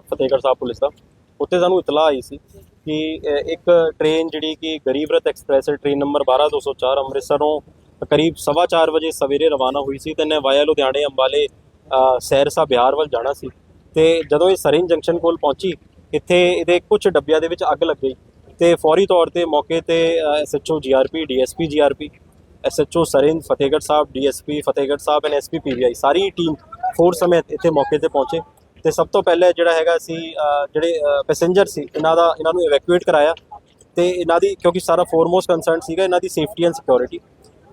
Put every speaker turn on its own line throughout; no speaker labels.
Fatehgarh Sahib police ਦਾ। ਉੱਥੇ ਸਾਨੂੰ ਇਤਲਾਹ ਆਈ ਸੀ ਕਿ ਇੱਕ ਟ੍ਰੇਨ ਜਿਹੜੀ ਕਿ ਗਰੀਬ ਰਥ ਐਕਸਪ੍ਰੈਸ ਹੈ ਟ੍ਰੇਨ ਨੰਬਰ 12204 ਅੰਮ੍ਰਿਤਸਰੋਂ ਕਰੀਬ 4:30 ਵਜੇ ਸਵੇਰੇ ਰਵਾਨਾ ਹੋਈ ਸੀ ਤੇ ਇਹਨੇ ਵਾਇਆ ਲੁਧਿਆਣੇ ਅੰਬਾਲੇ ਅ, ਸੈਰਸਾ ਬਿਹਾਰ ਵੱਲ ਜਾਣਾ ਸੀ। ਤੇ ਜਦੋਂ ਇਹ ਸਰਿੰਜ ਜੰਕਸ਼ਨ ਕੋਲ ਪਹੁੰਚੀ ਇੱਥੇ ਇਹਦੇ ਕੁਝ ਡੱਬਿਆਂ ਦੇ ਵਿੱਚ ਅੱਗ ਲੱਗ ਗਈ ਤੇ ਫੌਰੀ ਤੌਰ ਤੇ ਮੌਕੇ ਤੇ SHO GRP DSP GRP SHO Sirhind Fatehgarh Sahib DSP Fatehgarh Sahib and SP ਪੀਵੀਆਈ ਸਾਰੀ ਟੀਮ ਫੋਰਸ ਸਮੇਤ ਇੱਥੇ ਮੌਕੇ ਤੇ ਪਹੁੰਚੇ। ਤੇ ਸਭ ਤੋਂ ਪਹਿਲੇ ਜਿਹੜਾ ਹੈਗਾ ਸੀ ਜਿਹੜੇ ਪੈਸੇਂਜਰ ਸੀ, ਇਹਨਾਂ ਦਾ, ਇਹਨਾਂ ਨੂੰ ਇਵੈਕੂਏਟ ਕਰਾਇਆ। ਤੇ ਇਹਨਾਂ ਦੀ, ਕਿਉਂਕਿ ਸਾਰਾ ਫੋਰਮੋਸਟ ਕੰਸਰਨ ਸੀਗਾ ਇਹਨਾਂ ਦੀ ਸੇਫਟੀ ਐਂਡ ਸਿਕਿਉਰਿਟੀ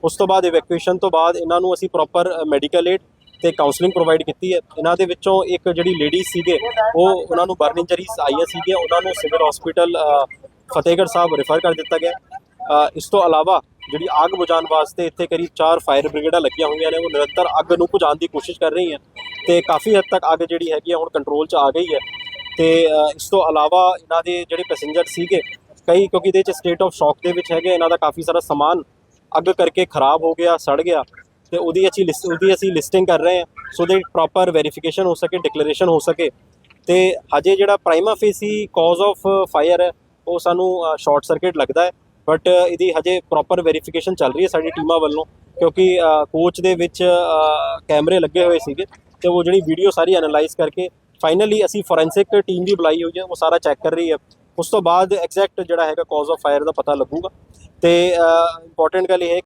ਉਸ ਤੋਂ ਬਾਅਦ ਇਵੈਕੂਏਸ਼ਨ ਤੋਂ ਬਾਅਦ ਇਹਨਾਂ ਨੂੰ ਅਸੀਂ ਪ੍ਰੋਪਰ ਮੈਡੀਕਲ ਏਡ ਤੇ ਕਾਉਂਸਲਿੰਗ ਪ੍ਰੋਵਾਈਡ ਕੀਤੀ ਹੈ। ਇਹਨਾਂ ਦੇ ਵਿੱਚੋਂ ਇੱਕ ਜਿਹੜੀ ਲੇਡੀ ਸੀਗੇ, ਉਹ ਉਹਨਾਂ ਨੂੰ ਬਰਨ ਇੰਜਰੀਜ਼ ਆਈਆਂ ਸੀਗੀਆਂ। ਉਹਨਾਂ ਨੂੰ civil hospital Fatehgarh Sahib refer ਕਰ ਦਿੱਤਾ ਗਿਆ। ਇਸ ਤੋਂ ਇਲਾਵਾ ਜਿਹੜੀ ਆਗ ਬੁਝਾਉਣ ਵਾਸਤੇ ਇੱਥੇ ਕਰੀਬ 4 ਫਾਇਰ ਬ੍ਰਿਗੇਡਾਂ ਲੱਗੀਆਂ ਹੋਈਆਂ ਨੇ, ਉਹ ਨਿਰੰਤਰ ਅੱਗ ਨੂੰ ਬੁਝਾਉਣ ਦੀ ਕੋਸ਼ਿਸ਼ ਕਰ ਰਹੀਆਂ। ਤੇ ਕਾਫੀ ਹੱਦ ਤੱਕ ਅੱਗ ਜਿਹੜੀ ਹੈਗੀ ਆ ਹੁਣ ਕੰਟਰੋਲ 'ਚ ਆ ਗਈ ਹੈ। ਤੇ ਇਸ ਤੋਂ ਇਲਾਵਾ ਇਹਨਾਂ ਦੇ ਜਿਹੜੇ ਪੈਸੇਂਜਰ ਸੀਗੇ, ਕਈ ਕਿਉਂਕਿ ਇਹਦੇ 'ਚ ਸਟੇਟ ਆਫ ਸ਼ੌਕ ਦੇ ਵਿੱਚ ਹੈਗੇ, ਇਹਨਾਂ ਦਾ ਕਾਫੀ ਸਾਰਾ ਸਮਾਨ ਅੱਗ ਕਰਕੇ ਖਰਾਬ ਹੋ ਗਿਆ, ਸੜ ਗਿਆ। ਤੇ ਉਹਦੀ ਅਸੀਂ ਲਿਸਟ ਉਹਦੀ ਅਸੀਂ ਲਿਸਟਿੰਗ ਕਰ ਰਹੇ ਹਾਂ ਸੋ ਦੇ ਪ੍ਰੋਪਰ ਵੈਰੀਫਿਕੇਸ਼ਨ ਹੋ ਸਕੇ ਡਿਕਲੇਰੇਸ਼ਨ ਹੋ ਸਕੇ। ਤੇ ਹਜੇ ਜਿਹੜਾ prima facie cause of fire ਹੈ, ਉਹ ਸਾਨੂੰ ਸ਼ਾਰਟ ਸਰਕਟ ਲੱਗਦਾ ਹੈ। ਬਟ uh, ਇਹਦੀ ਹਜੇ ਪ੍ਰੋਪਰ ਵੈਰੀਫਿਕੇਸ਼ਨ ਚੱਲ ਰਹੀ ਹੈ ਸਾਡੀ ਟੀਮਾਂ ਵੱਲੋਂ, ਕਿਉਂਕਿ ਕੋਚ ਦੇ ਵਿੱਚ ਕੈਮਰੇ ਲੱਗੇ ਹੋਏ ਸੀਗੇ ਤੇ ਉਹ ਜਿਹੜੀ ਵੀਡੀਓ ਸਾਰੀ ਐਨਾਲਾਈਜ਼ ਕਰਕੇ ਫਾਈਨਲੀ ਅਸੀਂ ਫੋਰੈਂਸਿਕ ਟੀਮ ਵੀ ਬੁਲਾਈ ਹੋਈ ਹੈ, ਉਹ ਸਾਰਾ ਚੈੱਕ ਕਰ ਰਹੀ ਹੈ। ਉਸ ਤੋਂ ਬਾਅਦ ਐਗਜ਼ੈਕਟ ਜਿਹੜਾ ਹੈਗਾ ਕਾਜ਼ ਆਫ ਫਾਇਰ ਦਾ ਪਤਾ ਲੱਗੂਗਾ। ਤੇ ਇੰਪੋਰਟੈਂਟ ਗੱਲ ਇਹ ਹੈ